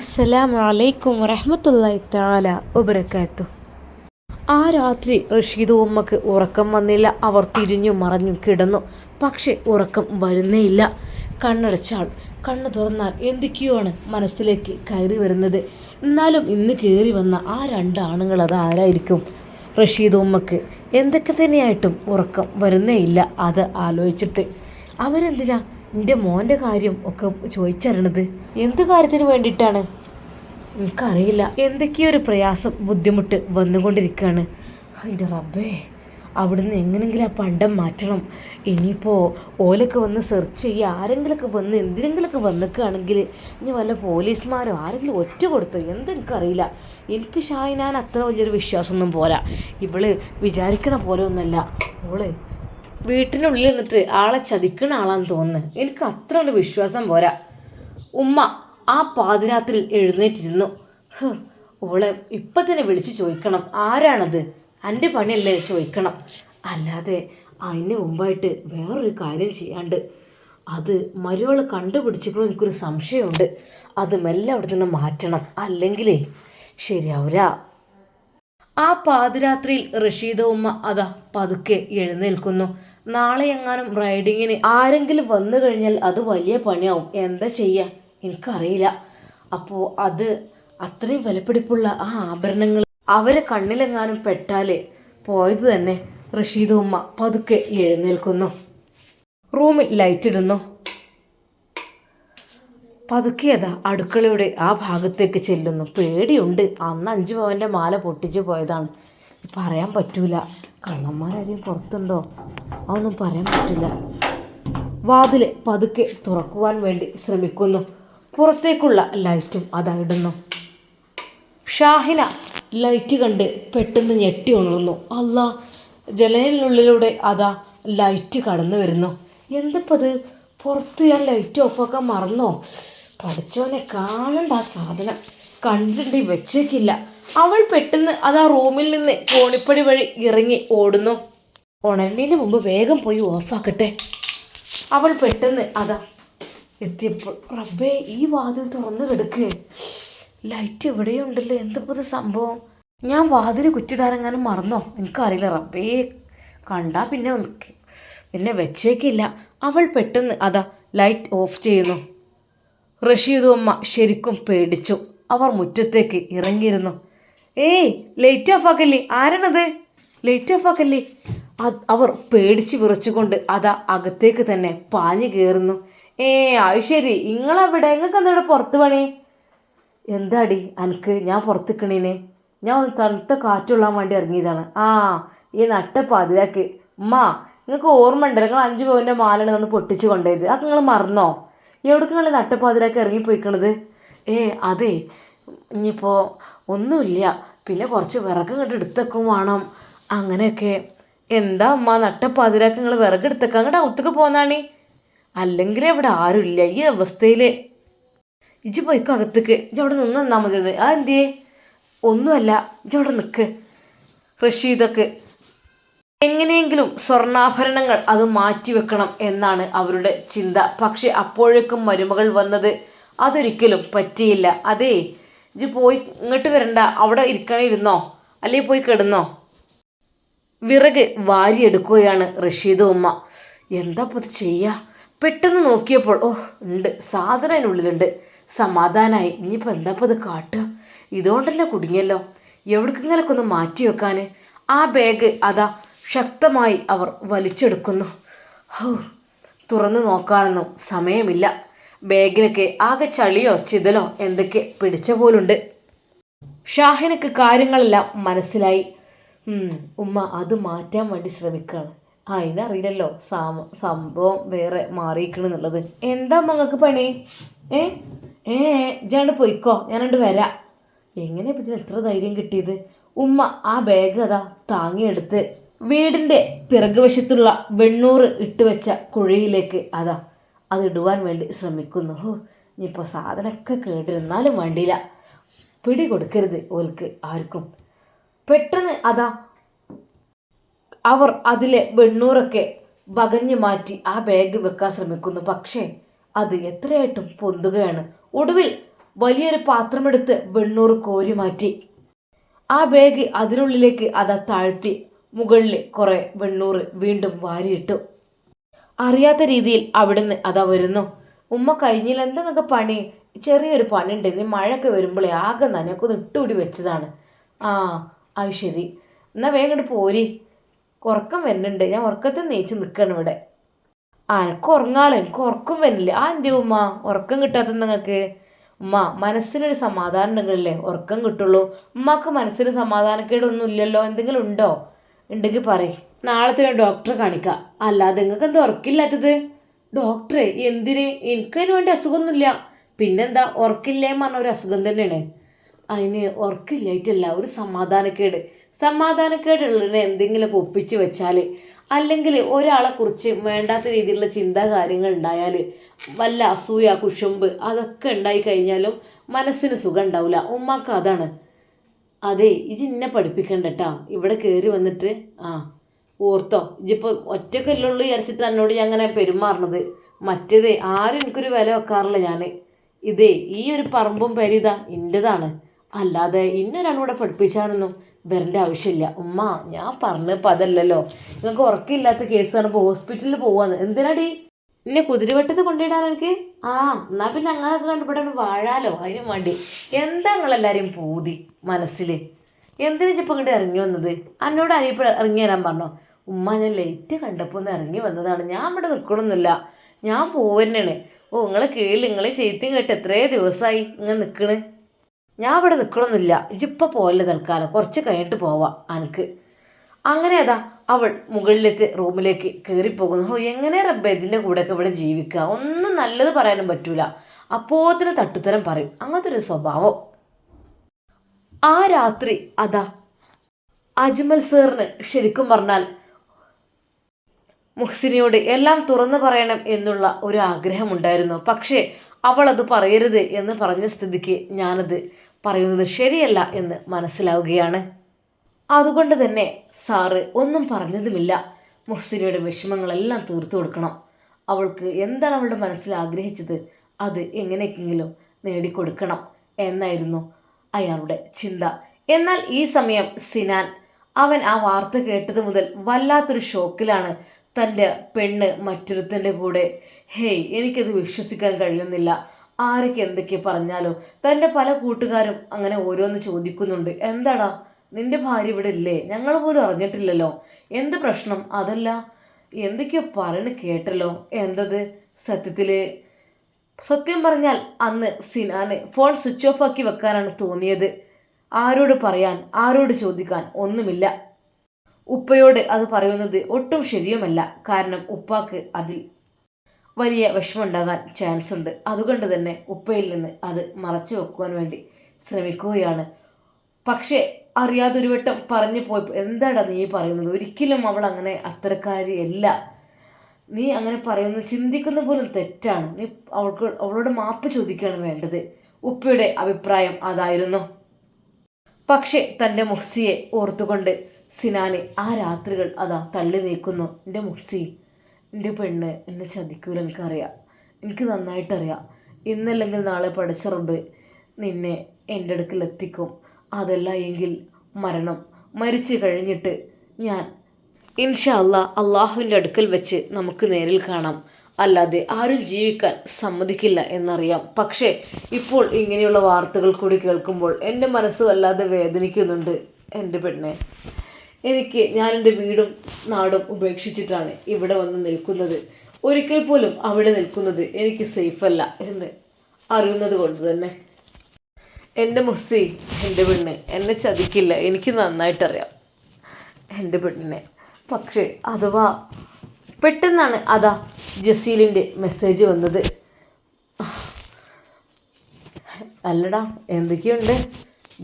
അസ്സലാമു അലൈക്കും വറഹ്മത്തുള്ളാഹി തആല വബറകാത്തു. ആ രാത്രി റഷീദ് ഉമ്മക്ക് ഉറക്കം വന്നില്ല. അവർ തിരിഞ്ഞു മറഞ്ഞു കിടന്നു. പക്ഷെ ഉറക്കം വരുന്നേയില്ല. കണ്ണടച്ചാൽ കണ്ണ് തുറന്നാൽ എന്തൊക്കെയാണ് മനസ്സിലേക്ക് കയറി വരുന്നത്? എന്നാലും ഇന്ന് കയറി വന്ന ആ രണ്ട് ആണുങ്ങൾ അത് ആരായിരിക്കും? റഷീദ് ഉമ്മക്ക് എന്തൊക്കെ തന്നെയായിട്ടും ഉറക്കം വരുന്നേയില്ല. അത് ആലോചിച്ചിട്ട്. അവരെന്തിനാ എന്റെ മോന്റെ കാര്യം ഒക്കെ ചോദിച്ചറിയണത് എന്ത് കാര്യത്തിന് വേണ്ടിയിട്ടാണ്? എനിക്കറിയില്ല. എന്തൊക്കെയൊരു പ്രയാസം ബുദ്ധിമുട്ട് വന്നുകൊണ്ടിരിക്കുകയാണ്. അതിന്റെ റബ്ബേ അവിടുന്ന് എങ്ങനെങ്കിലും ആ പണ്ടം മാറ്റണം. ഇനിയിപ്പോൾ ഓലൊക്കെ വന്ന് സെർച്ച് ചെയ്യുക ആരെങ്കിലുമൊക്കെ വന്ന് എന്തിനെങ്കിലുമൊക്കെ വന്നിക്കുകയാണെങ്കിൽ ഇനി വല്ല പോലീസുമാരോ ആരെങ്കിലും ഒറ്റ കൊടുത്തോ? എന്തെനിക്കറിയില്ല. എനിക്ക് ഷായിനാൻ അത്ര വലിയൊരു വിശ്വാസമൊന്നും പോരാ. ഇവൾ വിചാരിക്കണ പോലെ ഒന്നല്ല. ഓൾ വീട്ടിനുള്ളിൽ നിന്നിട്ട് ആളെ ചതിക്കുന്ന ആളാന്ന് തോന്നുന്നു. എനിക്ക് അത്ര ഒരു വിശ്വാസം പോരാ. ഉമ്മ ആ പാതിരാത്രിയിൽ എഴുന്നേറ്റിരുന്നു. ഓളെ ഇപ്പം തന്നെ വിളിച്ച് ചോദിക്കണം. ആരാണത്? എന്റെ പണിയല്ലേ ചോദിക്കണം. അല്ലാതെ അതിന് മുമ്പായിട്ട് വേറൊരു കാര്യം ചെയ്യാണ്ട് അത് മരുവൾ കണ്ടുപിടിച്ചപ്പോൾ എനിക്കൊരു സംശയമുണ്ട്. അത് മെല്ലെ അവിടെ നിന്ന് മാറ്റണം. അല്ലെങ്കിലേ ശരിയാവില്ല ആ പാതിരാത്രിയിൽ റഷീദ ഉമ്മ അതാ പതുക്കെ എഴുന്നേൽക്കുന്നു. നാളെ എങ്ങാനും റൈഡിങ്ങിന് ആരെങ്കിലും വന്നു കഴിഞ്ഞാൽ അത് വലിയ പണിയാവും. എന്താ ചെയ്യുക എനിക്കറിയില്ല. അപ്പോൾ അത് അത്രയും വിലപിടിപ്പുള്ള ആ ആഭരണങ്ങൾ അവരെ കണ്ണിലെങ്ങാനും പെട്ടാൽ പോയത് തന്നെ റഷീദ് ഉമ്മ പതുക്കെ എഴുന്നേൽക്കുന്നു. റൂമിൽ ലൈറ്റ് ഇടുന്നു. പതുക്കിയതാ അടുക്കളയുടെ ആ ഭാഗത്തേക്ക് ചെല്ലുന്നു. പേടിയുണ്ട്. അന്ന് അഞ്ചു പവന്റെ മാല പൊട്ടിച്ച് പോയതാണ്. പറയാൻ പറ്റൂല. കള്ളന്മാരാരെയും പുറത്തുണ്ടോ? അതൊന്നും പറയാൻ പറ്റില്ല. വാതിൽ പതുക്കെ തുറക്കുവാൻ വേണ്ടി ശ്രമിക്കുന്നു. പുറത്തേക്കുള്ള ലൈറ്റും അതായിടുന്നു ഷാഹിന ലൈറ്റ് കണ്ട് പെട്ടെന്ന് ഞെട്ടി ഉണർന്നു. അല്ല ജനലിനുള്ളിലൂടെ അതാ ലൈറ്റ് കടന്നു വരുന്നു. എന്തപ്പത് പുറത്ത് ഞാൻ ലൈറ്റ് ഓഫാക്കാൻ മറന്നോ? പഠിച്ചവനെ കാണണ്ട ആ സാധനം. കണ്ടിട്ട് വെച്ചേക്കില്ല. അവൾ പെട്ടെന്ന് അതാ റൂമിൽ നിന്ന് കോണിപ്പടി വഴി ഇറങ്ങി ഓടുന്നു. ഉണരുന്നതിന് മുമ്പ് വേഗം പോയി ഓഫാക്കട്ടെ. അവൾ പെട്ടെന്ന് അതാ എത്തിയപ്പോൾ റബ്ബേ ഈ വാതിൽ തുറന്നു കിടക്ക്. ലൈറ്റ് എവിടെയുണ്ടല്ലോ എന്തപ്പത് സംഭവം? ഞാൻ വാതിൽ കുറ്റിടാനെങ്ങാനും മറന്നോ? എനിക്കറിയില്ല റബ്ബേ കണ്ടാ പിന്നെ പിന്നെ വെച്ചേക്കില്ല. അവൾ പെട്ടെന്ന് അതാ ലൈറ്റ് ഓഫ് ചെയ്യുന്നു. റഷീദും അമ്മ ശരിക്കും പേടിച്ചു. അവർ മുറ്റത്തേക്ക് ഇറങ്ങിയിരുന്നു. ഏയ് ലൈറ്റ് ഓഫ് ആക്കല്ലേ? ആരാണത്? Light of ആക്കല്ലേ? അവർ പേടിച്ച് വിറച്ചുകൊണ്ട് അതാ അകത്തേക്ക് തന്നെ പാഞ്ഞു കയറുന്നു ഏ അത് ശരി. നിങ്ങളവിടെ? നിങ്ങൾക്ക് എന്താ ഇവിടെ പുറത്ത് പണി? എന്താടി അനക്ക്? ഞാൻ പുറത്ത് നിൽക്കണേനെ ഞാൻ ഒന്ന് തണുത്ത കാറ്റുള്ളാൻ വേണ്ടി ഇറങ്ങിയതാണ്. ആ ഈ നട്ട പാതിരാക്ക്. ഉമ്മ നിങ്ങൾക്ക് ഓർമ്മ ഉണ്ടല്ലോ നിങ്ങൾ അഞ്ച് പവന്റെ മാലാണ് നിന്ന് പൊട്ടിച്ച് കൊണ്ടുപോയത്. അത് നിങ്ങൾ മറന്നോ? എവിടേക്ക് നിങ്ങൾ നട്ടപ്പാതിരാക്ക് ഇറങ്ങിപ്പോയിക്കണത്? ഏ അതെ. ഇനിയിപ്പോൾ ഒന്നുമില്ല. പിന്നെ കുറച്ച് വിറക് കണ്ട് എടുത്തൊക്കെ വേണം. അങ്ങനെയൊക്കെ എന്താ അമ്മ നട്ടപ്പാതിരാക്ക് നിങ്ങൾ വിറകെടുത്തേക്ക അങ്ങോട്ട് ഔത്തേക്ക് പോന്നാണി? അല്ലെങ്കിൽ ഇവിടെ ആരുമില്ല ഈ അവസ്ഥയിൽ ഇജ്ജി പോയിക്കോ അകത്തേക്ക്. ഇജ്ജ് അവിടെ നിന്ന് നിന്നാൽ മതി ആ എന്തേ ഒന്നുമല്ല ഇജ്ജ് അവിടെ നിൽക്ക് റഷീദക്ക്. എങ്ങനെയെങ്കിലും സ്വർണാഭരണങ്ങൾ അത് മാറ്റിവെക്കണം എന്നാണ് അവരുടെ ചിന്ത. പക്ഷെ അപ്പോഴേക്കും മരുമകൾ വന്നത് അതൊരിക്കലും പറ്റിയില്ല. അതേ ഇജ്ജ് പോയി ഇങ്ങോട്ട് വരണ്ട. അവിടെ ഇരിക്കണിരുന്നോ അല്ലെങ്കിൽ പോയി കിടന്നോ? വിറക് വാരിയെടുക്കുകയാണ് റഷീദ് ഉമ്മ. എന്താ ഇപ്പോൾ ചെയ്യുക പെട്ടെന്ന് നോക്കിയപ്പോൾ ഓ ഉണ്ട് സാധനം അതിനുള്ളിലുണ്ട് സമാധാനമായി ഇനിയിപ്പോൾ എന്താ ഇപ്പം ഇത് കാട്ടുക? ഇതുകൊണ്ടല്ലേ കുടുങ്ങിയല്ലോ? എവിടേക്കെങ്കിലൊക്കെ ഒന്ന് മാറ്റി വെക്കാൻ ആ ബാഗ് അതാ ശക്തമായി അവർ വലിച്ചെടുക്കുന്നു. ഹോ തുറന്നു നോക്കാനൊന്നും സമയമില്ല. ബാഗിലൊക്കെ ആകെ ചളിയോ ചിതലോ എന്തൊക്കെ പിടിച്ച പോലുണ്ട്. ഷാഹിനക്ക് കാര്യങ്ങളെല്ലാം മനസ്സിലായി. ഉമ്മ അത് മാറ്റാൻ വേണ്ടി ശ്രമിക്കുകയാണ് അതിനറിയില്ലല്ലോ സാമ സംഭവം വേറെ മാറിയിക്കണെന്നുള്ളത് എന്താ മങ്ങൾക്ക് പണി? ഏ? ഏ ഇജാണ്ട് പോയിക്കോ ഞാനണ്ട് വരാം. എങ്ങനെ ഇതിന് എത്ര ധൈര്യം കിട്ടിയത്? ഉമ്മ ആ ബാഗ് അതാ താങ്ങിയെടുത്ത് വീടിന്റെ പിറകുവശത്തുള്ള വെണ്ണൂറ് ഇട്ട് വെച്ച കുഴിയിലേക്ക് അതാ അത് ഇടുവാൻ വേണ്ടി ശ്രമിക്കുന്നു. ഹോ ഇനിയിപ്പോൾ സാധനമൊക്കെ കേട്ടിരുന്നാലും വേണ്ടിയില്ല. പിടി കൊടുക്കരുത് ഓൽക്ക് ആർക്കും. പെട്ടെന്ന് അതാ അവർ അതിലെ വെണ്ണൂറൊക്കെ വകഞ്ഞു മാറ്റി ആ ബാഗ് വെക്കാൻ ശ്രമിക്കുന്നു. പക്ഷേ അത് എത്രയായിട്ടും പൊന്തുകയാണ്. ഒടുവിൽ വലിയൊരു പാത്രമെടുത്ത് വെണ്ണൂറ് കോരി മാറ്റി. ആ ബാഗ് അതിനുള്ളിലേക്ക് അതാ താഴ്ത്തി മുകളിൽ കുറെ വെണ്ണൂറ് വീണ്ടും വാരിയിട്ടു. അറിയാത്ത രീതിയിൽ അവിടുന്ന് അതാ വരുന്നു. ഉമ്മ കഴിഞ്ഞില്ല എന്തെന്നൊക്കെ പണി? ചെറിയൊരു പണിയുണ്ട്. ഇനി മഴയൊക്കെ വരുമ്പോഴേ ആകെ നനക്കൊന്ന് ഇട്ടുകൂടി വെച്ചതാണ്. ആ അത് ശരി. എന്നാൽ വേഗം ഇങ്ങോട്ട് പോരി. ഉറക്കം വരുന്നുണ്ട്. ഞാൻ ഉറക്കത്തിൽ നീച്ച് നിൽക്കണം ഇവിടെ. ആ എനിക്ക് ഉറങ്ങാളോ. എനിക്ക് ഉറക്കം വരുന്നില്ല. ആ എന്തി ഉമ്മ? ഉറക്കം കിട്ടാത്ത നിങ്ങൾക്ക് ഉമ്മ മനസ്സിനൊരു സമാധാനം ഉണ്ടെങ്കിലല്ലേ ഉറക്കം കിട്ടുള്ളൂ. ഉമ്മക്ക് മനസ്സിന് സമാധാനക്കേടൊന്നും ഇല്ലല്ലോ. എന്തെങ്കിലും ഉണ്ടോ? ഉണ്ടെങ്കിൽ പറയ്. തന്നെ ഡോക്ടറെ കാണിക്കാം. അല്ലാതെ നിങ്ങൾക്ക് എന്താ ഉറക്കില്ലാത്തത്? ഡോക്ടറെ എന്തിന്? എനിക്കതിന് വേണ്ടി അസുഖമൊന്നുമില്ല. പിന്നെന്താ? ഉറക്കില്ലേന്ന് പറഞ്ഞ ഒരു അസുഖം തന്നെയാണ്. അതിന് ഉറക്കില്ലായിട്ടല്ല ഒരു സമാധാനക്കേട്. സമാധാനക്കേടുള്ളതിനെ എന്തെങ്കിലുമൊക്കെ ഒപ്പിച്ച് വെച്ചാൽ അല്ലെങ്കിൽ ഒരാളെ കുറിച്ച് വേണ്ടാത്ത രീതിയിലുള്ള ചിന്താ കാര്യങ്ങൾ ഉണ്ടായാൽ വല്ല അസൂയ കുഷുമ്പ് അതൊക്കെ ഉണ്ടായി കഴിഞ്ഞാലും മനസ്സിന് സുഖം ഉണ്ടാവില്ല ഉമ്മാക്ക് അതാണ്. അതെ ഇജ് ഇന്നെ പഠിപ്പിക്കണ്ടട്ടാ. ഇവിടെ കയറി വന്നിട്ട് ആ ഓർത്തോ. ഇജിപ്പോൾ ഒറ്റക്കല്ലുള്ളൂ വിചാരിച്ചിട്ട് എന്നോട് ഞാൻ അങ്ങനെ പെരുമാറണത്. മറ്റേതേ ആരും എനിക്കൊരു വില വെക്കാറില്ല ഞാൻ ഇതേ ഈ ഒരു പറമ്പും പരിതാ എന്റെതാണ് അല്ലാതെ ഇന്നൊരാളൂടെ പഠിപ്പിച്ചാനൊന്നും വരേണ്ട ആവശ്യമില്ല. ഉമ്മ ഞാൻ പറഞ്ഞപ്പോൾ അതല്ലല്ലോ. നിങ്ങൾക്ക് ഉറക്കമില്ലാത്ത കേസാണ് ഇപ്പോൾ ഹോസ്പിറ്റലിൽ പോവാന്ന്. എന്തിനാടി? എന്നെ കുതിരവട്ടത്ത് കൊണ്ടിടാൻ എനിക്ക് ആ എന്നാ പിന്നെ അങ്ങനെ കണ്ടുപിടാണ് വാഴാലോ. അതിനും വേണ്ടി എന്താ നിങ്ങളെല്ലാവരും പൂതി മനസ്സിൽ എന്തിനാ ഇപ്പം ഇങ്ങോട്ട് ഇറങ്ങി വന്നത്? എന്നോട് അരിയപ്പോൾ ഇറങ്ങി വരാൻ പറഞ്ഞോ? ഉമ്മ ഞാൻ ലേറ്റ് കണ്ടപ്പോൾ ഒന്ന് ഇറങ്ങി വന്നതാണ്. ഞാൻ ഇവിടെ നിൽക്കണമെന്നില്ല ഞാൻ പോവന്നെയാണ്. ഓ നിങ്ങളെ കീഴിൽ നിങ്ങളെ ചെയ്ത്തും കേട്ട് എത്രയോ ദിവസമായി ഇങ്ങനെ നിൽക്കണ് ഞാൻ ഇവിടെ നിൽക്കണമെന്നില്ല ഇജിപ്പോൾ പോലെ തൽക്കാലം. കുറച്ച് കഴിഞ്ഞിട്ട് പോവാം അനക്ക്. അങ്ങനെ അതാ അവൾ മുകളിലത്തെ റൂമിലേക്ക് കയറിപ്പോകുന്നു ഓ എങ്ങനെ റബ്ബ ഇതിന്റെ കൂടെയൊക്കെ ഇവിടെ ജീവിക്കുക ഒന്നും നല്ലത് പറയാനും പറ്റൂല. അപ്പോത്തിന് തട്ടുത്തരം പറയും. അങ്ങനത്തെ ഒരു സ്വഭാവം. ആ രാത്രി അതാ അജ്മൽ സാറിന് ശരിക്കും പറഞ്ഞാൽ മുഹ്സിനിയോട് എല്ലാം തുറന്നു പറയണം എന്നുള്ള ഒരു ആഗ്രഹമുണ്ടായിരുന്നു. പക്ഷേ അവൾ അത് പറയരുത് എന്ന് പറഞ്ഞ സ്ഥിതിക്ക് ഞാനത് പറയുന്നത് ശരിയല്ല എന്ന് മനസ്സിലാവുകയാണ്. അതുകൊണ്ട് തന്നെ സാറ് ഒന്നും പറഞ്ഞതുമില്ല. മുഹ്സിനയുടെ വിഷമങ്ങളെല്ലാം തീർത്തു കൊടുക്കണം. അവൾക്ക് എന്താണ് അവളുടെ മനസ്സിൽ ആഗ്രഹിച്ചത്? അത് എങ്ങനെയൊക്കെങ്കിലും നേടിക്കൊടുക്കണം എന്നായിരുന്നു അയാളുടെ ചിന്ത. എന്നാൽ ഈ സമയം സിനാൻ അവൻ ആ വാർത്ത കേട്ടത് മുതൽ വല്ലാത്തൊരു ഷോക്കിലാണ്. തന്റെ പെണ്ണ് മറ്റൊരുത്തന്റെ കൂടെ ഹേയ് എനിക്കത് വിശ്വസിക്കാൻ കഴിയുന്നില്ല. ആരൊക്കെ എന്തൊക്കെ പറഞ്ഞാലോ? തന്റെ പല കൂട്ടുകാരും അങ്ങനെ ഓരോന്ന് ചോദിക്കുന്നുണ്ട്. എന്താടാ? നിന്റെ ഭാര്യ ഇവിടെ ഇല്ലേ? ഞങ്ങൾ പോലും അറിഞ്ഞിട്ടില്ലല്ലോ. എന്ത് പ്രശ്നം? അതല്ല. എന്തൊക്കെയോ പറയണ കേട്ടല്ലോ. എന്തത്? സത്യത്തിൽ സത്യം പറഞ്ഞാൽ അന്ന് സിനാന് ഫോൺ സ്വിച്ച് ഓഫ് ആക്കി വെക്കാനാണ് തോന്നിയത്. ആരോട് പറയാൻ ആരോട് ചോദിക്കാൻ ഒന്നുമില്ല. ഉപ്പയോട് അത് പറയുന്നത് ഒട്ടും ശരിയുമല്ല. കാരണം ഉപ്പാക്ക് അതിൽ വലിയ വിഷമമുണ്ടാകാൻ ചാൻസ് ഉണ്ട് അതുകൊണ്ട് തന്നെ ഉപ്പയിൽ നിന്ന് അത് മറച്ചു വെക്കുവാൻ വേണ്ടി ശ്രമിക്കുകയാണ്. പക്ഷേ അറിയാതൊരു വട്ടം പറഞ്ഞു പോയി എന്താടാ നീ പറയുന്നത്? ഒരിക്കലും അവൾ അങ്ങനെ അത്തരക്കാരിയല്ല നീ അങ്ങനെ പറയുന്നത് ചിന്തിക്കുന്ന പോലും തെറ്റാണ്. നീ അവൾക്ക് അവളോട് മാപ്പ് ചോദിക്കുകയാണ് വേണ്ടത്. ഉപ്പയുടെ അഭിപ്രായം അതായിരുന്നു. പക്ഷേ തന്റെ മുഹ്സിയെ ഓർത്തുകൊണ്ട് സിനാനെ ആ രാത്രികൾ അതാ തള്ളി നീക്കുന്നു. എന്റെ മുഹ്സി എന്റെ പെണ്ണ് എന്നെ ചതിക്കൂല എനിക്കറിയാം. എനിക്ക് നന്നായിട്ടറിയാം. ഇന്നല്ലെങ്കിൽ നാളെ പഠിച്ച നിന്നെ എന്റെ അടുക്കൽ എത്തിക്കും. അതല്ല എങ്കിൽ മരണം. മരിച്ചു കഴിഞ്ഞിട്ട് ഞാൻ ഇൻഷാ അല്ലാ അള്ളാഹുവിന്റെ അടുക്കൽ വെച്ച് നമുക്ക് നേരിൽ കാണാം. അല്ലാതെ ആരും ജീവിക്കാൻ സമ്മതിക്കില്ല എന്നറിയാം. പക്ഷേ ഇപ്പോൾ ഇങ്ങനെയുള്ള വാർത്തകൾ കൂടി കേൾക്കുമ്പോൾ എന്റെ മനസ്സ് വല്ലാതെ വേദനിക്കുന്നുണ്ട് എന്റെ പെണ്ണെ. എനിക്ക് ഞാൻ എന്റെ വീടും നാടും ഉപേക്ഷിച്ചിട്ടാണ് ഇവിടെ വന്ന് നിൽക്കുന്നത്. ഒരിക്കൽ പോലും അവിടെ നിൽക്കുന്നത് എനിക്ക് സേഫല്ല എന്ന് അറിയുന്നത് കൊണ്ട് തന്നെ. എന്റെ മുസ്സി എന്റെ പെണ്ണ് എന്നെ ചതിക്കില്ല. എനിക്ക് നന്നായിട്ടറിയാം എന്റെ പെണ്ണിനെ. പക്ഷേ അഥവാ പെട്ടെന്നാണ് അതാ ജസീലിന്റെ മെസ്സേജ് വന്നത്. അല്ലടാ എന്തൊക്കെയുണ്ട്?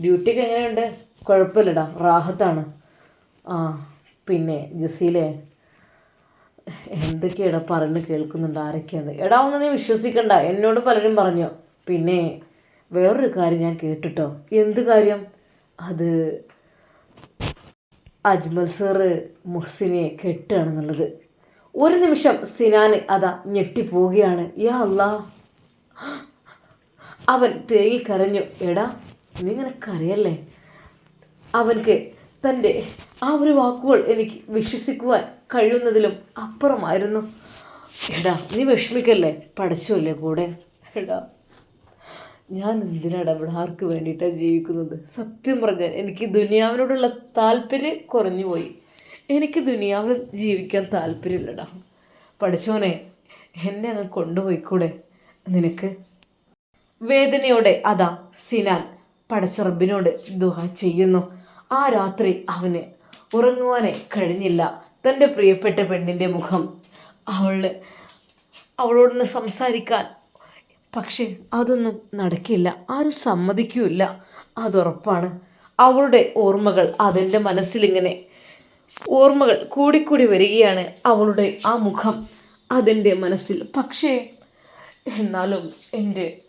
ഡ്യൂട്ടിക്ക് എങ്ങനെയുണ്ട്? കുഴപ്പമില്ലടാ റാഹത്താണ്. ആ പിന്നെ ജസീലെ എന്തൊക്കെയാടാ പറഞ്ഞ് കേൾക്കുന്നുണ്ട്? ആരൊക്കെയാണ് എടാ ഒന്ന് നീ വിശ്വസിക്കണ്ട. എന്നോട് പലരും പറഞ്ഞു. പിന്നെ വേറൊരു കാര്യം ഞാൻ കേട്ടിട്ടോ? എന്ത് കാര്യം? അത് അജ്മൽ സാറ് മുഹ്സിനെ കെട്ടുകയാണെന്നുള്ളത്. ഒരു നിമിഷം സിനാന് അതാ ഞെട്ടിപ്പോവുകയാണ്. യാ അല്ലാ അവൻ തേങ്ങിക്കരഞ്ഞു എടാ നീ ഇങ്ങനെ കരയല്ലേ? അവൻക്ക് തന്റെ ആ ഒരു വാക്കുകൾ എനിക്ക് വിശ്വസിക്കുവാൻ കഴിയുന്നതിലും അപ്പുറമായിരുന്നു. എടാ നീ വിഷമിക്കല്ലേ? പഠിച്ചല്ലേ കൂടെ? എടാ ഞാൻ എന്തിനാടാ ഇവിടെ ആർക്ക് വേണ്ടിയിട്ടാണ് ജീവിക്കുന്നത്? സത്യം പറഞ്ഞാൽ എനിക്ക് ദുനിയാവിനോടുള്ള താല്പര്യം കുറഞ്ഞുപോയി. എനിക്ക് ദുനിയാവിൽ ജീവിക്കാൻ താല്പര്യമില്ലടാ. പഠിച്ചോനെ എന്നെ അങ്ങ് കൊണ്ടുപോയിക്കൂടെ? നിനക്ക്? വേദനയോടെ അതാ സിനാൻ പടച്ചറബിനോട് ദുഹ ചെയ്യുന്നു. ആ രാത്രി അവന് ഉറങ്ങുവാനേ കഴിഞ്ഞില്ല. തന്റെ പ്രിയപ്പെട്ട പെണ്ണിന്റെ മുഖം അവൾ അവളോടൊന്ന് സംസാരിക്കാൻ. പക്ഷേ അതൊന്നും നടക്കില്ല. ആരും സമ്മതിക്കൂല അതുറപ്പാണ്. അവളുടെ ഓർമ്മകൾ അതെന്റെ മനസ്സിലിങ്ങനെ ഓർമ്മകൾ കൂടിക്കൂടി വരികയാണ് അവളുടെ ആ മുഖം അതെന്റെ മനസ്സിൽ. പക്ഷേ എന്നാലും എന്റെ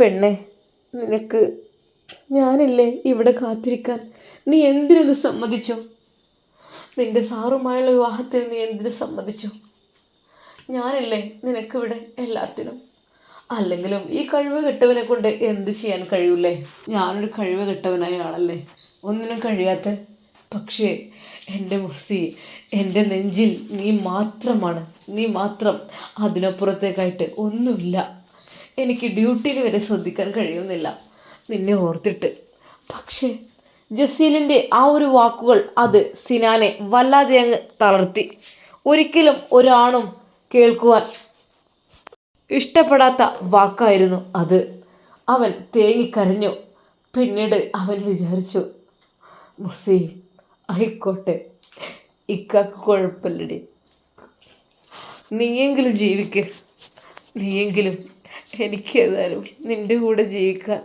പെണ്ണെ നിനക്ക് ഞാനില്ലേ ഇവിടെ കാത്തിരിക്കാൻ? നീ എന്തിനത് സമ്മതിച്ചു? നിന്റെ സാറുമായുള്ള വിവാഹത്തിൽ നീ എന്തിനു സമ്മതിച്ചു? ഞാനില്ലേ നിനക്കിവിടെ എല്ലാത്തിനും. അല്ലെങ്കിലും ഈ കഴിവ് കെട്ടവനെ കൊണ്ട് എന്ത് ചെയ്യാൻ കഴിയൂലേ ഞാനൊരു കഴിവ് കെട്ടവനായ ആളല്ലേ. ഒന്നിനും കഴിയാത്ത. പക്ഷേ എന്റെ മുസി എന്റെ നെഞ്ചിൽ നീ മാത്രമാണ്. നീ മാത്രം അതിനപ്പുറത്തേക്കായിട്ട് ഒന്നുമില്ല. എനിക്ക് ഡ്യൂട്ടിയിൽ വരെ ശ്രദ്ധിക്കാൻ കഴിയുന്നില്ല. നിന്നെ ഓർത്തിട്ട്. പക്ഷേ ജസീലിന്റെ ആ ഒരു വാക്കുകൾ അത് സിനാനെ വല്ലാതെ അങ്ങ് തളർത്തി. ഒരിക്കലും ഒരാണും കേൾക്കുവാൻ ഇഷ്ടപ്പെടാത്ത വാക്കായിരുന്നു അത്. അവൻ തേങ്ങിക്കരഞ്ഞു. പിന്നീട് അവൻ വിചാരിച്ചു മുസി ആയിക്കോട്ടെ. ഇക്കാക്ക് കുഴപ്പമില്ലടി. നീയെങ്കിലും ജീവിക്ക്. നീയെങ്കിലും എനിക്ക് ഏതായാലും നിന്റെ കൂടെ ജീവിക്കാൻ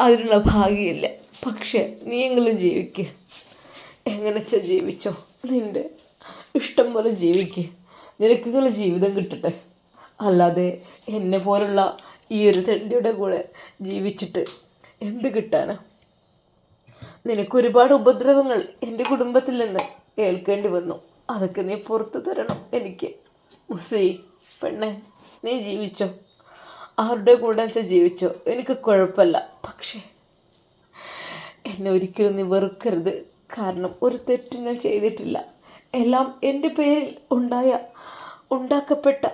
അതിനുള്ള ഭാഗ്യമില്ല. പക്ഷേ നീയെങ്കിലും ജീവിക്ക്? എങ്ങനെ വെച്ചാൽ ജീവിച്ചോ? നിന്റെ ഇഷ്ടം പോലെ ജീവിക്ക്. നിനക്കെങ്കിലും ജീവിതം കിട്ടട്ടെ. അല്ലാതെ എന്നെ പോലുള്ള ഈ ഒരു തെണ്ടിയുടെ കൂടെ ജീവിച്ചിട്ട് എന്ത് കിട്ടാനാ? നിനക്ക് ഒരുപാട് ഉപദ്രവങ്ങൾ എന്റെ കുടുംബത്തിൽ നിന്ന് ഏൽക്കേണ്ടി വന്നു. അതൊക്കെ നീ പുറത്തു തരണം എനിക്ക്. മുസൈ പെണ്ണെ നീ ജീവിച്ചോ? ആരുടെ കൂടെ വെച്ചാൽ ജീവിച്ചോ? എനിക്ക് കുഴപ്പമില്ല. പക്ഷേ എന്നെ ഒരിക്കലും നീ വെറുക്കരുത്. കാരണം ഒരു തെറ്റും ഞാൻ ചെയ്തിട്ടില്ല. എല്ലാം എന്റെ പേരിൽ ഉണ്ടായ ഉണ്ടാക്കപ്പെട്ട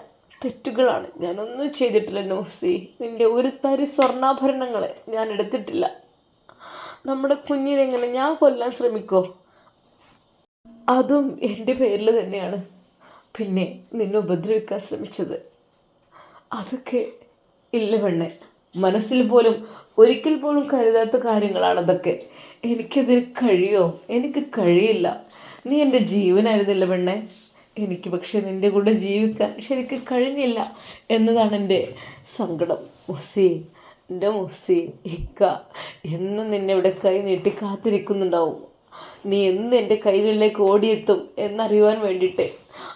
തെറ്റുകളാണ്. ഞാനൊന്നും ചെയ്തിട്ടില്ല നോസി. നിന്റെ ഒരു തരി സ്വർണാഭരണങ്ങൾ ഞാൻ എടുത്തിട്ടില്ല. നമ്മുടെ കുഞ്ഞിനെങ്ങനെ ഞാൻ കൊല്ലാൻ ശ്രമിക്കോ? അതും എന്റെ പേരിൽ തന്നെയാണ്. പിന്നെ നിന്നെ ഉപദ്രവിക്കാൻ ശ്രമിച്ചത്. അതൊക്കെ ഇല്ല പെണ്ണെ. മനസ്സിൽ പോലും ഒരിക്കൽ പോലും കരുതാത്ത കാര്യങ്ങളാണ് അതൊക്കെ എനിക്കതിന് കഴിയോ? എനിക്ക് കഴിയില്ല. നീ എന്റെ ജീവനായിരുന്നില്ല പെണ്ണെ. എനിക്ക് പക്ഷെ നിന്റെ കൂടെ ജീവിക്കാൻ ശരിക്കും കഴിഞ്ഞില്ല എന്നതാണ് എന്റെ സങ്കടം. മുസി എന്റെ മുസി ഇക്ക എന്നും നിന്നെ ഇവിടെ കൈ നീട്ടി കാത്തിരിക്കുന്നുണ്ടാവും. നീ എന്ന് എന്റെ കൈകളിലേക്ക് ഓടിയെത്തും എന്നറിയുവാൻ വേണ്ടിയിട്ട്.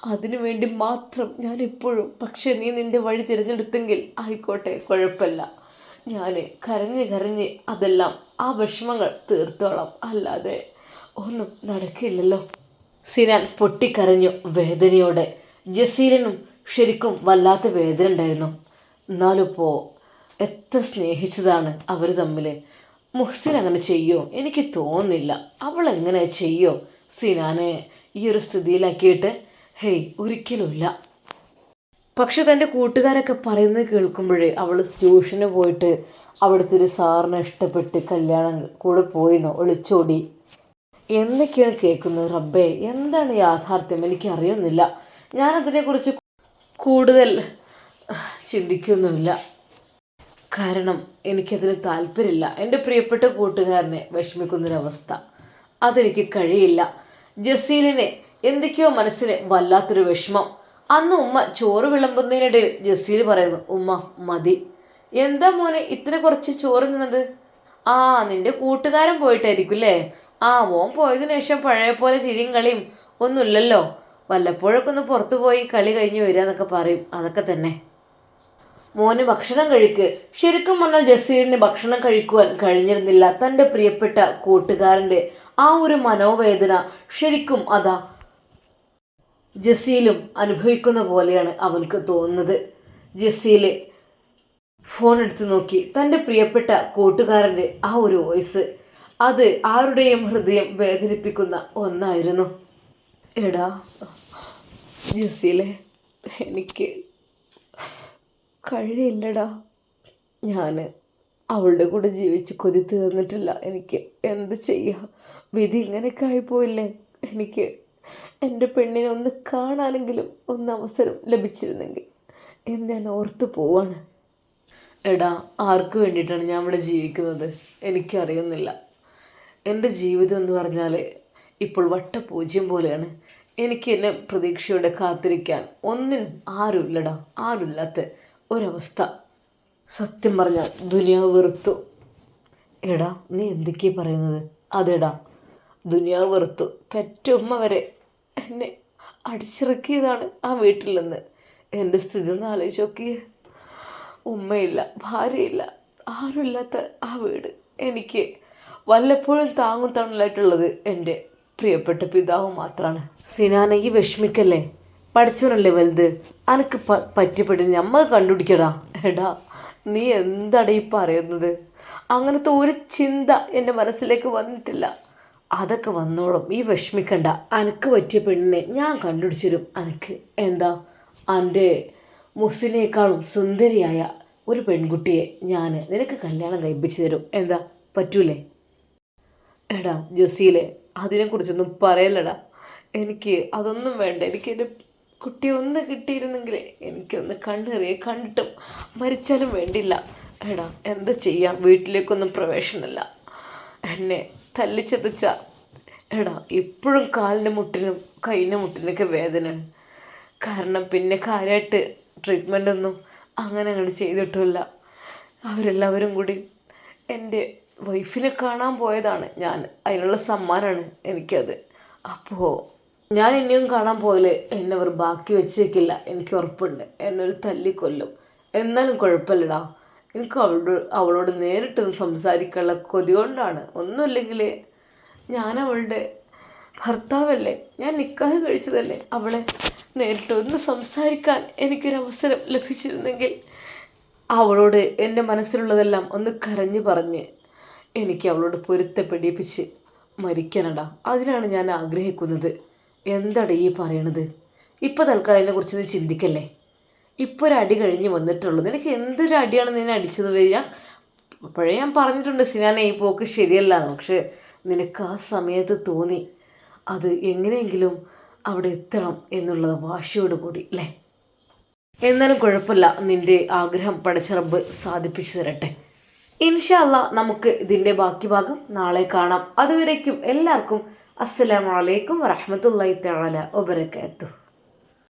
അതിനു വേണ്ടി മാത്രം ഞാൻ എപ്പോഴും പക്ഷേ നീ നിന്റെ വഴി തിരഞ്ഞെടുത്തെങ്കിൽ ആയിക്കോട്ടെ കുഴപ്പമില്ല. ഞാൻ കരഞ്ഞ് കരഞ്ഞ് അതെല്ലാം ആ വിഷമങ്ങൾ തീർത്തോളാം. അല്ലാതെ ഒന്നും നടക്കില്ലല്ലോ. സിനാൻ പൊട്ടിക്കരഞ്ഞു വേദനയോടെ. ജസീലിനും ശരിക്കും വല്ലാത്ത വേദന ഉണ്ടായിരുന്നു. എന്നാലിപ്പോൾ എത്ര സ്നേഹിച്ചതാണ് അവർ തമ്മിൽ മുഹ്സിൻ അങ്ങനെ ചെയ്യോ? എനിക്ക് തോന്നുന്നില്ല. അവൾ എങ്ങനെ ചെയ്യോ? സിനാനെ ഈ ഒരു സ്ഥിതിയിലാക്കിയിട്ട് ഹേയ് ഒരിക്കലുമില്ല. പക്ഷെ തന്റെ കൂട്ടുകാരൊക്കെ പറയുന്നത് കേൾക്കുമ്പോഴേ അവൾ ട്യൂഷന് പോയിട്ട് അവിടുത്തെ ഒരു സാറിനെ ഇഷ്ടപ്പെട്ട് കല്യാണം കൂടെ പോയിന്നോ? ഒളിച്ചോടി. എന്തൊക്കെയാണ് കേൾക്കുന്നത് റബ്ബേ? എന്താണ് യാഥാർത്ഥ്യം? എനിക്ക് അറിയുന്നില്ല ഞാനതിനെക്കുറിച്ച് കൂടുതൽ ചിന്തിക്കൊന്നുമില്ല. കാരണം എനിക്കതിന് താല്പര്യമില്ല. എന്റെ പ്രിയപ്പെട്ട കൂട്ടുകാരനെ വിഷമിക്കുന്നൊരവസ്ഥ. അതെനിക്ക് കഴിയില്ല. ജസീലിനെ എന്തൊക്കെയോ മനസ്സിന് വല്ലാത്തൊരു വിഷമം. അന്ന് ഉമ്മ ചോറ് വിളമ്പുന്നതിനിടയിൽ ജസീൽ പറയുന്നു ഉമ്മ മതി. എന്താ മോനെ ഇത്ര കുറച്ച് ചോറ് നിന്നത് ആ നിന്റെ കൂട്ടുകാരൻ പോയിട്ടായിരിക്കും അല്ലേ ആ ഓൻ പോയതിനു ശേഷം പഴയ പോലെ ചിരിയും കളിയും ഒന്നുമില്ലല്ലോ. വല്ലപ്പോഴൊക്കെ ഒന്ന് പുറത്തു പോയി കളി കഴിഞ്ഞ് വരിക എന്നൊക്കെ പറയും. അതൊക്കെ തന്നെ. മോന് ഭക്ഷണം കഴിക്ക്. ശരിക്കും പറഞ്ഞാൽ ജസീറിന് ഭക്ഷണം കഴിക്കുവാൻ കഴിഞ്ഞിരുന്നില്ല. തന്റെ പ്രിയപ്പെട്ട കൂട്ടുകാരന്റെ ആ ഒരു മനോവേദന ശരിക്കും അതാ ജസീലും അനുഭവിക്കുന്ന പോലെയാണ് അവൾക്ക് തോന്നുന്നത്. ജസീൽ ഫോൺ എടുത്ത് നോക്കി. തന്റെ പ്രിയപ്പെട്ട കൂട്ടുകാരന്റെ ആ ഒരു വോയിസ്. അത് ആരുടെയും ഹൃദയം വേദനിപ്പിക്കുന്ന ഒന്നായിരുന്നു. എടാ ജസീലെ എനിക്ക് കഴിയില്ലടാ. ഞാൻ അവളുടെ കൂടെ ജീവിച്ച് കൊതി തീർന്നിട്ടില്ല. എനിക്ക് എന്ത് ചെയ്യാം? വിധി ഇങ്ങനെയൊക്കെ ആയിപ്പോയില്ലേ? എനിക്ക് എന്റെ പെണ്ണിനെ ഒന്ന് കാണാനെങ്കിലും ഒന്ന് അവസരം ലഭിച്ചിരുന്നെങ്കിൽ എന്ന് ഞാൻ ഓർത്തു പോവാണ്. എടാ ആർക്ക് വേണ്ടിയിട്ടാണ് ഞാൻ ഇവിടെ ജീവിക്കുന്നത്? എനിക്കറിയുന്നില്ല. എന്റെ ജീവിതം എന്ന് പറഞ്ഞാൽ ഇപ്പോൾ വട്ടപൂജ്യം പോലെയാണ്. എനിക്ക് എന്നെ പ്രതീക്ഷയോടെ കാത്തിരിക്കാൻ ഒന്നിനും ആരുമില്ലടാ ആരുമില്ലാത്ത ഒരവസ്ഥ. സത്യം പറഞ്ഞാൽ ദുനിയാവ് വെറുത്തു. എടാ നീ എന്തൊക്കെയാണ് പറയുന്നത്? അതെടാ ദുനിയാവ് വെറുത്തു. പെറ്റുമ്മ വരെ എന്നെ അടിച്ചിറക്കിയതാണ് ആ വീട്ടിൽ നിന്ന്. എന്റെ സ്ഥിതി ഒന്ന് ആലോചിച്ച് നോക്കിയേ ഉമ്മയില്ല ഭാര്യയില്ല ആരുമില്ലാത്ത ആ വീട്. എനിക്ക് വല്ലപ്പോഴും താങ്ങും തണലായിട്ടുള്ളത് എന്റെ പ്രിയപ്പെട്ട പിതാവ് മാത്രമാണ് സിനാന ഈ വിഷമിക്കല്ലേ? പഠിച്ചവനല്ലേ വലുത്? അനക്ക് പ പറ്റിപ്പെട്ട് നമ്മൾ കണ്ടുപിടിക്കടാ. എടാ നീ എന്താടാ ഈ പറയുന്നത്? അങ്ങനത്തെ ഒരു ചിന്ത എന്റെ മനസ്സിലേക്ക് വന്നിട്ടില്ല. അതൊക്കെ വന്നോളും. ഈ വിഷമിക്കണ്ട. അനക്ക് പറ്റിയ പെണ്ണിനെ ഞാൻ കണ്ടുപിടിച്ചിരും അനക്ക് എന്താ? എന്റെ മുസ്ലിനേക്കാളും സുന്ദരിയായ ഒരു പെൺകുട്ടിയെ ഞാൻ നിനക്ക് കല്യാണം കഴിപ്പിച്ചു തരും. എന്താ? പറ്റൂലേ? എടാ ജസീലെ അതിനെക്കുറിച്ചൊന്നും പറയലടാ എനിക്ക് അതൊന്നും വേണ്ട. എനിക്ക് എന്റെ കുട്ടിയെ ഒന്ന് കിട്ടിയിരുന്നെങ്കിൽ എനിക്കൊന്ന് കണ്ണെറിയെ കണ്ടിട്ടും മരിച്ചാലും വേണ്ടില്ല. എടാ എന്താ ചെയ്യാം? വീട്ടിലേക്കൊന്നും പ്രവേശനമല്ല. എന്നെ തല്ലിച്ചതച്ച. എടാ ഇപ്പോഴും കാലിന് മുട്ടിനും കൈയിന്റെ മുട്ടിനൊക്കെ വേദനയാണ്. കാരണം പിന്നെ കാര്യമായിട്ട് ട്രീറ്റ്മെന്റ് ഒന്നും അങ്ങനെ അങ്ങോട്ട് ചെയ്തിട്ടില്ല അവരെല്ലാവരും കൂടി എന്റെ വൈഫിനെ കാണാൻ പോയതാണ് ഞാൻ. അതിനുള്ള സമ്മാനമാണ് എനിക്കത്. അപ്പോൾ ഞാൻ ഇനിയും കാണാൻ പോയാൽ എന്നെ അവർ ബാക്കി വെച്ചേക്കില്ല. എനിക്ക് ഉറപ്പുണ്ട്. എന്നൊരു ഒരു തല്ലിക്കൊല്ലും. എന്നാലും കുഴപ്പമില്ലടാ. എനിക്ക് അവളോട് അവളോട് നേരിട്ടൊന്ന് സംസാരിക്കാനുള്ള കൊതി കൊണ്ടാണ്. ഒന്നുമില്ലെങ്കിൽ ഞാൻ അവളുടെ ഭർത്താവല്ലേ? ഞാൻ നിക്കാഹ് കഴിച്ചതല്ലേ? അവളെ നേരിട്ട് ഒന്ന് സംസാരിക്കാൻ എനിക്കൊരവസരം ലഭിച്ചിരുന്നെങ്കിൽ അവളോട് എന്റെ മനസ്സിലുള്ളതെല്ലാം ഒന്ന് കരഞ്ഞു പറഞ്ഞ് എനിക്ക് അവളോട് പൊരുത്തപ്പെടിപ്പിച്ച് മരിക്കാനടാ. അതിനാണ് ഞാൻ ആഗ്രഹിക്കുന്നത്. എന്താടാ ഈ പറയണത്? ഇപ്പോൾ തൽക്കാലം അതിനെക്കുറിച്ച് ചിന്തിക്കല്ലേ? ഇപ്പോൾ ഒരു അടി കഴിഞ്ഞ് വന്നിട്ടുള്ളൂ. നിനക്ക് എന്തൊരു അടിയാണ് നിന്നെ അടിച്ചത് വരിക? അപ്പോഴേ ഞാൻ പറഞ്ഞിട്ടുണ്ട് സിനാനെ ഈ പോക്ക് ശരിയല്ല. പക്ഷെ നിനക്ക് ആ സമയത്ത് തോന്നി അത് എങ്ങനെയെങ്കിലും അവിടെ എത്തണം എന്നുള്ളത് വാശിയോട് കൂടി അല്ലേ? എന്നാലും കുഴപ്പമില്ല. നിന്റെ ആഗ്രഹം പടച്ചിറമ്പ് സാധിപ്പിച്ചു തരട്ടെ. ഇൻഷല്ല നമുക്ക് ഇതിന്റെ ബാക്കി ഭാഗം നാളെ കാണാം. അതുവരേക്കും എല്ലാവർക്കും അസ്സലാമലൈക്കും വറഹമത്തല്ലാ തആല